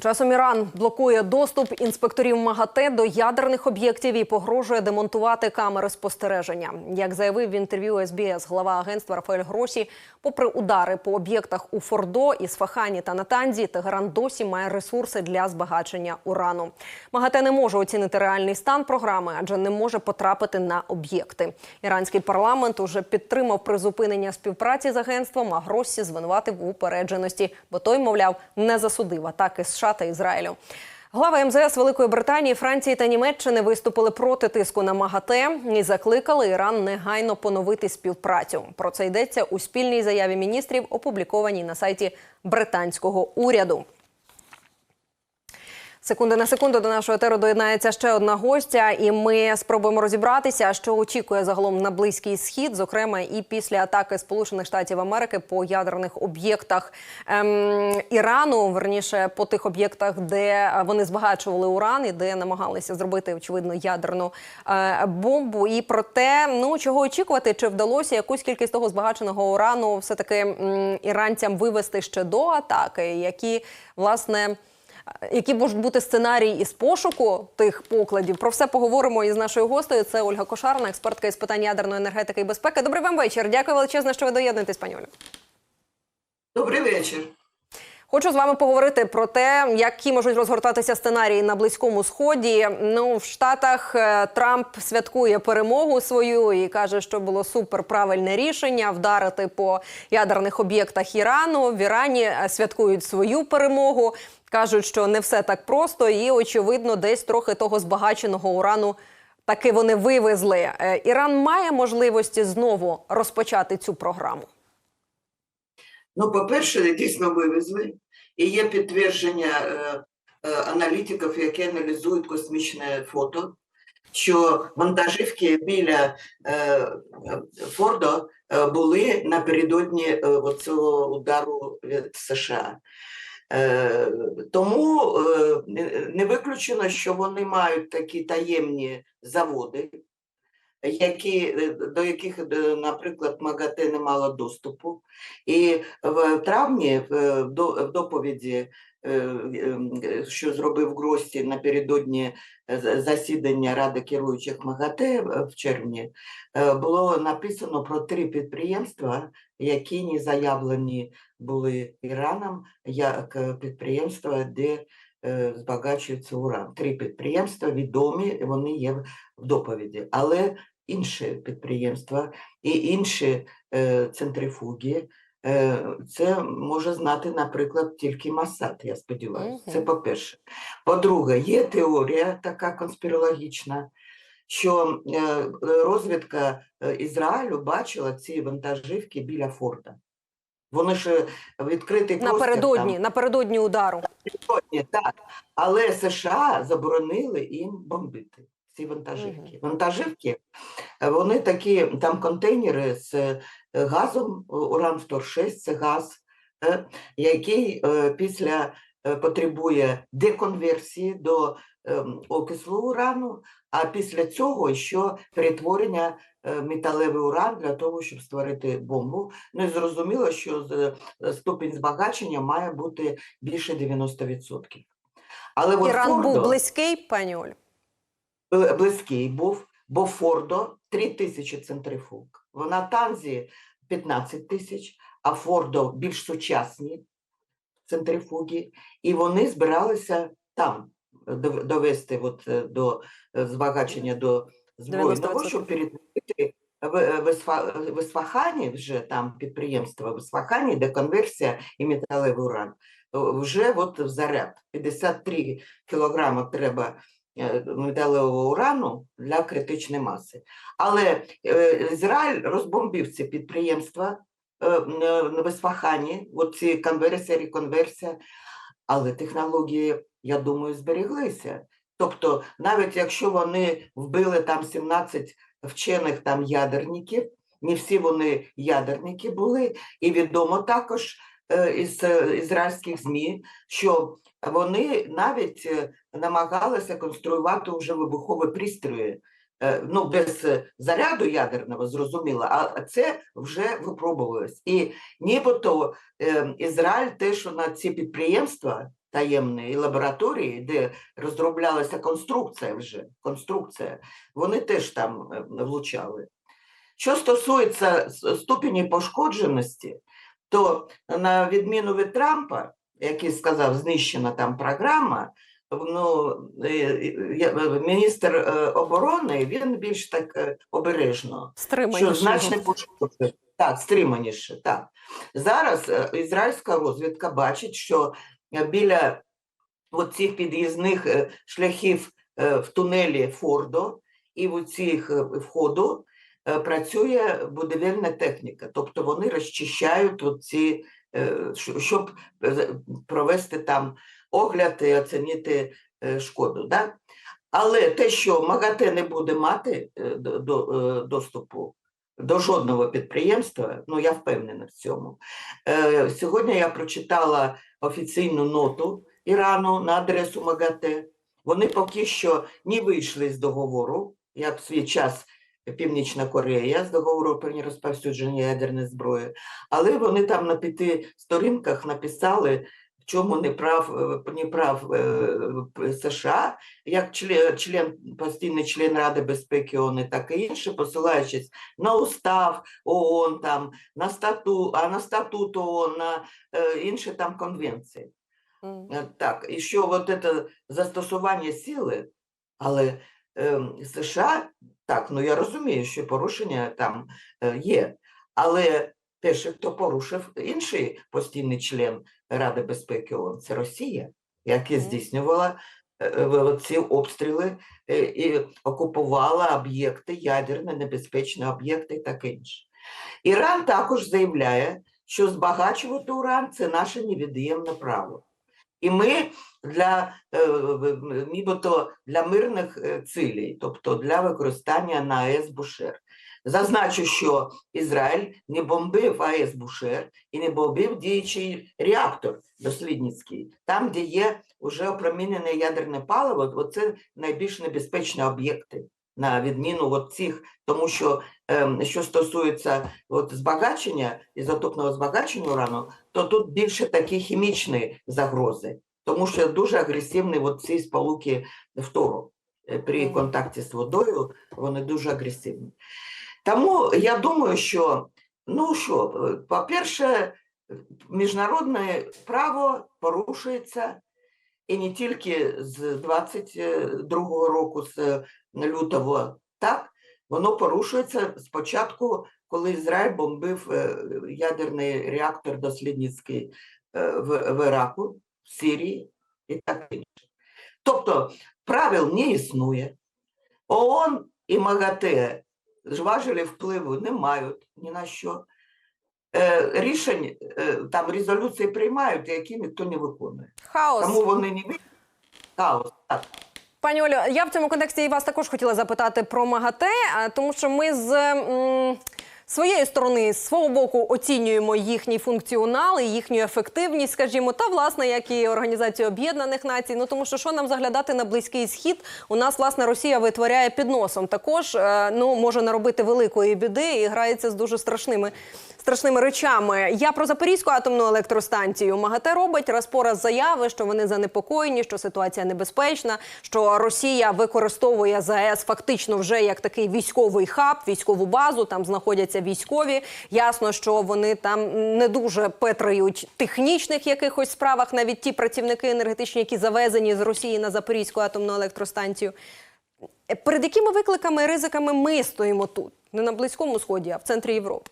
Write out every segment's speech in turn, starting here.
Часом Іран блокує доступ інспекторів МАГАТЕ до ядерних об'єктів і погрожує демонтувати камери спостереження. Як заявив в інтерв'ю СБС глава агентства Рафаель Гросі, попри удари по об'єктах у Фордо, Ісфахані та Натанзі, Тегеран досі має ресурси для збагачення урану. МАГАТЕ не може оцінити реальний стан програми, адже не може потрапити на об'єкти. Іранський парламент уже підтримав призупинення співпраці з агентством, а Гросі звинуватив у упередженості, бо той, мовляв, не засудив атаки США та Ізраїлю. Глава МЗС Великої Британії, Франції та Німеччини виступили проти тиску на МАГАТЕ і закликали Іран негайно поновити співпрацю. Про це йдеться у спільній заяві міністрів, опублікованій на сайті британського уряду. Секунди на секунду до нашого етеру доєднається ще одна гостя, і ми спробуємо розібратися, що очікує загалом на близький схід, зокрема і після атаки Сполучених Штатів Америки по ядерних об'єктах ем, Ірану, верніше по тих об'єктах, де вони збагачували уран і де намагалися зробити очевидно ядерну е, бомбу. І про те, ну чого очікувати, чи вдалося якусь кількість того збагаченого урану все таки м, іранцям вивести ще до атаки, які власне. Які можуть бути сценарії із пошуку тих покладів? Про все поговоримо із нашою гостею. Це Ольга Кошарна, експертка із питань ядерної енергетики і безпеки. Добрий вам вечір. Дякую величезно, що ви доєднуєтесь, пані Олю. Добрий вечір. Хочу з вами поговорити про те, які можуть розгортатися сценарії на близькому сході. Ну в Штатах е, Трамп святкує перемогу свою і каже, що було супер правильне рішення вдарити по ядерних об'єктах Ірану. В Ірані е, святкують свою перемогу. Кажуть, що не все так просто, і очевидно, десь трохи того збагаченого урану таки вони вивезли. Е, Іран має можливості знову розпочати цю програму. Ну, по-перше, дійсно вивезли, і є підтвердження е, е, аналітиків, які аналізують космічне фото, що вантажівки біля е, Фордо е, були напередодні е, цього удару від США. Е, тому е, не- виключено, що вони мають такі таємні заводи, які, е, до яких, наприклад, МАГАТЕ не мало доступу. І в травні в до- доповіді, що зробив Грості напередодні е, засідання Ради керуючих МАГАТЕ в червні, е, було написано про три підприємства, які не заявлені були Іраном як е, підприємства, де е, збагачується уран. Три підприємства відомі, вони є в- доповіді, але інші підприємства і інші е, центрифуги. Е, Це може знати, наприклад, тільки Масад, я сподіваюся. Це по-перше. По-друге, є теорія така конспірологічна, що е, розвідка е, Ізраїлю бачила ці вантажівки біля Форда. Вони ж відкритий простір там. Напередодні, напередодні удару. Сьогодні, так. Але США заборонили їм бомбити ці вантажівки. Вантажівки, вони такі, там контейнери з газом, у- уран 106 це газ, е, який е, після е, потребує деконверсії до окислу урану, а після цього ще перетворення е, металевий уран для того, щоб створити бомбу. Ну і зрозуміло, що е, ступінь збагачення має бути більше 90%. Але Іран був близький, пані Оль. близький був, бо Фордо 3 тисячі центрифуг. В Натанзі 15 тисяч, а Фордо більш сучасні центрифуги, і вони збиралися там довести от, е, до е, збагачення до збройного, щоб перетворити в, е, в, Ісфа- в Ісфахані вже там підприємство в Ісфахані, де конверсія і металевий уран, е, вже от в заряд 53 кілограми треба е, металевого урану для критичної маси. Але е, Ізраїль розбомбив ці підприємства е, м, е, в Ісфахані, оці конверсія, реконверсія, але технології, я думаю, збереглися. Тобто, навіть якщо вони вбили там 17 вчених там ядерників, не всі вони ядерники були, і відомо також е, із е, ізраїльських ЗМІ, що вони навіть е, намагалися конструювати вже вибухові пристрої. е, Ну, без е, заряду ядерного, зрозуміло, а це вже випробувалось. І нібито е, Ізраїль те, що на ці підприємства таємні лабораторії, де розроблялася конструкція вже, конструкція, вони теж там е, влучали. Що стосується ступені пошкодженості, то на відміну від Трампа, який сказав, знищена там програма, ну, міністр е, оборони він більш так е, обережно що значно пошкоджує. Так, стриманіше. Так. Зараз е, ізраїльська розвідка бачить, що біля цих під'їзних шляхів в тунелі Фордо і в цих входу працює будівельна техніка. Тобто вони розчищають оці, е, щоб е, провести там огляд і оцінити е, шкоду. Да? Але те, що МАГАТЕ не буде мати е, до, до, е, доступу до жодного підприємства, ну я впевнена в цьому. Е, Сьогодні я прочитала офіційну ноту Ірану на адресу МАГАТЕ. Вони поки що не вийшли з договору, як в свій час Північна Корея з договору про нерозповсюдження ядерної зброї, але вони там на п'яти сторінках написали, в чому не прав, е, не прав е, США, як член, член, постійний член Ради безпеки ООН, так і інше, посилаючись на устав ООН, там, на статут, а на статут ООН, на е, інші там конвенції. Е, Так, і що от це застосування сили, але США, так, ну я розумію, що порушення там е, є, але перший, хто порушив інший постійний член Ради безпеки ООН, це Росія, яка здійснювала е, ці обстріли е, і окупувала об'єкти, ядерні небезпечні об'єкти і таке інше. Іран також заявляє, що збагачувати уран це наше невід'ємне право. І ми для е, нібито для мирних е, цілей, тобто для використання на АЕС Бушер. Зазначу, що Ізраїль не бомбив АЕС Бушер і не бомбив діючий реактор дослідницький, там, де є вже опромінене ядерне паливо, оце найбільш небезпечні об'єкти, на відміну от цих, тому що що стосується от, збагачення, ізотопного збагачення урану, то тут більше такі хімічні загрози, тому що дуже агресивні от ці сполуки фтору. Е, При контакті з водою вони дуже агресивні. Тому я думаю, що, ну що, е, по-перше, міжнародне право порушується і не тільки з 22-го року, з лютого, так, воно порушується спочатку, коли Ізраїль бомбив е, ядерний реактор дослідницький е, в, в Іраку, в Сирії і так інше. Тобто правил не існує. ООН і МАГАТЕ важелі впливу не мають ні на що. Е, рішень там резолюції приймають, які ніхто не виконує. Хаос. Тому вони не хаос. Так. Пані Олю, я в цьому контексті і вас також хотіла запитати про МАГАТЕ, тому що ми з своєї сторони, з свого боку, оцінюємо їхній функціонал і їхню ефективність, скажімо, та власне, як і Організація Об'єднаних Націй. Ну тому що що нам заглядати на близький схід? У нас власне Росія витворяє під носом. Також е, ну може наробити великої біди і грається з дуже страшними. Страшними речами. Я про Запорізьку атомну електростанцію. МАГАТЕ робить раз по раз заяви, що вони занепокоєні, що ситуація небезпечна, що Росія використовує ЗАЕС фактично вже як такий військовий хаб, військову базу. Там знаходяться військові. Ясно, що вони там не дуже петрають технічних якихось справах, навіть ті працівники енергетичні, які завезені з Росії на Запорізьку атомну електростанцію. Перед якими викликами і ризиками ми стоїмо тут, не на близькому сході, а в центрі Європи?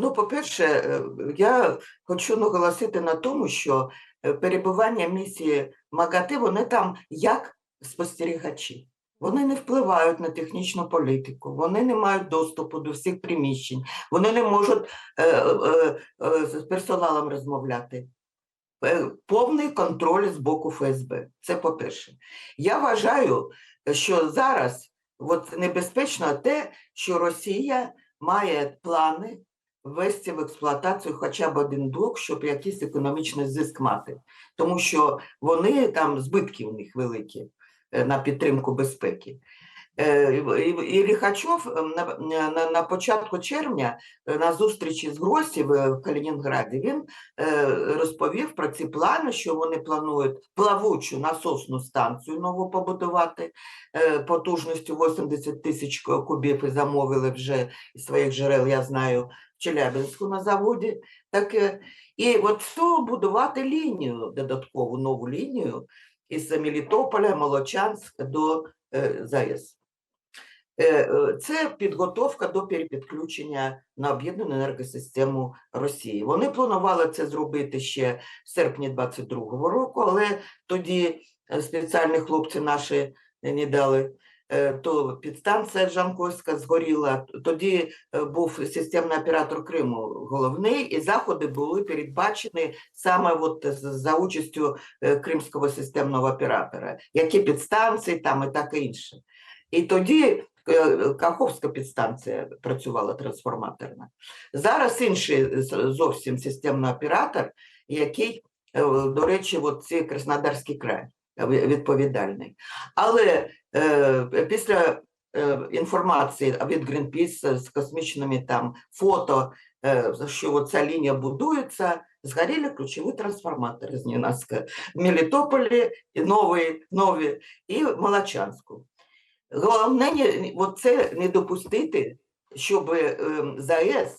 Ну, по-перше, е, я хочу наголосити на тому, що е, перебування місії МАГАТЕ, вони там як спостерігачі. Вони не впливають на технічну політику, вони не мають доступу до всіх приміщень, вони не можуть е, з персоналом розмовляти. Повний контроль з боку ФСБ. Це по-перше. Я вважаю, що зараз от небезпечно те, що Росія має плани ввести в експлуатацію хоча б один блок, щоб якийсь економічний зиск мати. Тому що вони там збитки у них великі е, на підтримку безпеки. Е, І Ліхачов на, на, на початку червня е, на зустрічі з Гросі в Калінінграді він розповів про ці плани, що вони планують плавучу насосну станцію нову побудувати потужністю 80 тисяч кубів і замовили вже своїх джерел, я знаю, Челябинську на заводі. Так, е, і от того будувати лінію, додаткову нову лінію із Мелітополя, Молочанськ до е, ЗАЕС. Е, е, Це підготовка до перепідключення на об'єднану енергосистему Росії. Вони планували це зробити ще в серпні 22-го року, але тоді е, спеціальні хлопці наші не дали. Е, То підстанція Жанкойська згоріла. Тоді е, був системний оператор Криму головний, і заходи були передбачені саме от за участю е, кримського системного оператора, які підстанції там і так інше. І тоді Каховська підстанція працювала трансформаторна. Зараз інший зовсім системний оператор, який, до речі, от це Краснодарський край відповідальний. Але е, після е, інформації від Greenpeace з космічними там фото, е, що ця лінія будується, згоріли ключові трансформатори з Нінацька в Мелітополі, і нові, нові і Молочанську. Головне це не допустити, щоб ем, ЗАЕС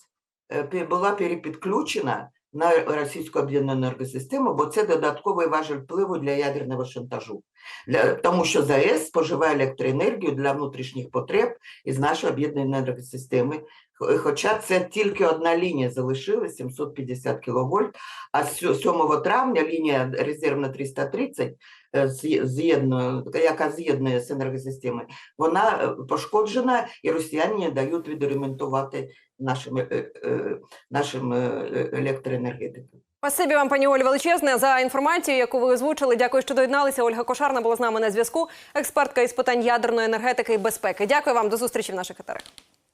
е, була перепідключена на російську об'єднану енергосистему, бо це додатковий важель впливу для ядерного шантажу. Для, тому що ЗАЕС споживає електроенергію для внутрішніх потреб із нашої об'єднаної енергосистеми. Хо- Хоча це тільки одна лінія залишилась, 750 кВт, а з сьо- 7 травня лінія резервна 330, е, з'є- з'єднує- яка з'єднує з енергосистемою, вона е, пошкоджена, і росіяни не дають відремонтувати нашим, е, е, е, нашим е, е, електроенергетикам. Спасибі вам, пані Олі, величезне за інформацію, яку ви озвучили. Дякую, що доєдналися. Ольга Кошарна була з нами на зв'язку. Експертка із питань ядерної енергетики і безпеки. Дякую вам до зустрічі в наших етерах.